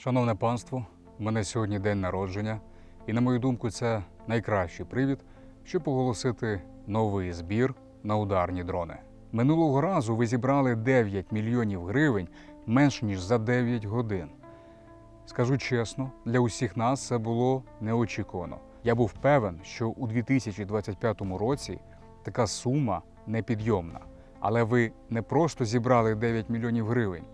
Шановне панство, у мене сьогодні день народження, і на мою думку, це найкращий привід, щоб оголосити новий збір на ударні дрони. Минулого разу ви зібрали 9 мільйонів гривень менш ніж за 9 годин. Скажу чесно, для усіх нас це було неочікувано. Я був певен, що у 2025 році така сума непідйомна. Але ви не просто зібрали 9 мільйонів гривень.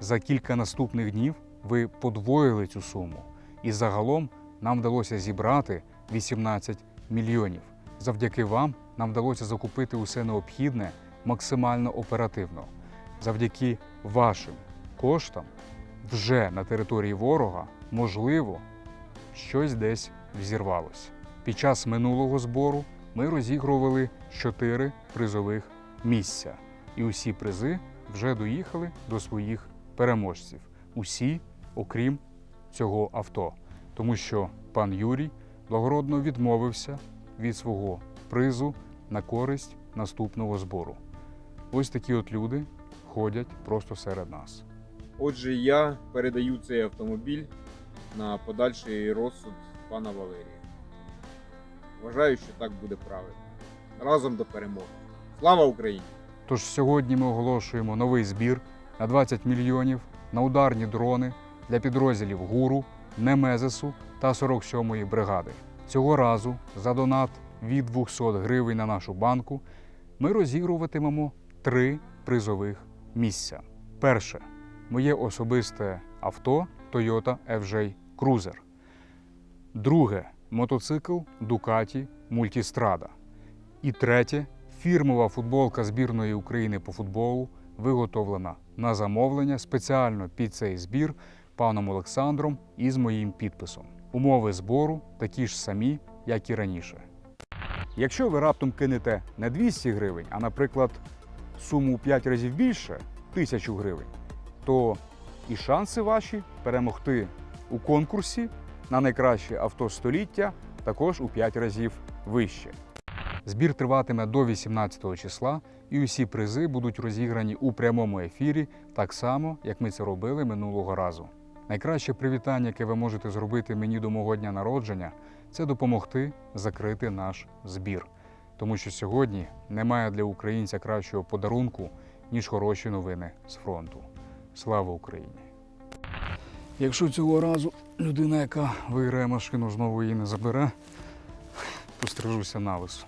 За кілька наступних днів ви подвоїли цю суму, і загалом нам вдалося зібрати 18 мільйонів. Завдяки вам нам вдалося закупити усе необхідне максимально оперативно. Завдяки вашим коштам вже на території ворога можливо щось десь взірвалося. Під час минулого збору ми розігрували чотири призових місця, і усі призи вже доїхали до своїх переможців. Усі, окрім цього авто, тому що пан Юрій благородно відмовився від свого призу на користь наступного збору. Ось такі от люди ходять просто серед нас. Отже, я передаю цей автомобіль на подальший розсуд пана Валерія. Вважаю, що так буде правильно. Разом до перемоги. Слава Україні! Тож сьогодні ми оголошуємо новий збір на 20 мільйонів на ударні дрони для підрозділів ГУРу, Немезису та 47-ї бригади. Цього разу за донат від 200 гривень на нашу банку ми розігруватимемо три призових місця. Перше моє особисте авто Toyota FJ Cruiser. Друге мотоцикл Ducati Multistrada. І третє фірмова футболка збірної України по футболу виготовлена на замовлення спеціально під цей збір паном Олександром і з моїм підписом. Умови збору такі ж самі, як і раніше. Якщо ви раптом кинете не 200 гривень, а, наприклад, суму у 5 разів більше 1000 гривень, то і шанси ваші перемогти у конкурсі на найкраще авто століття також у 5 разів вище. Збір триватиме до 18 числа, і усі призи будуть розіграні у прямому ефірі, так само, як ми це робили минулого разу. Найкраще привітання, яке ви можете зробити мені до мого дня народження, це допомогти закрити наш збір. Тому що сьогодні немає для українця кращого подарунку, ніж хороші новини з фронту. Слава Україні! Якщо цього разу людина, яка виграє машину, знову її не забере, пострижуся на весу.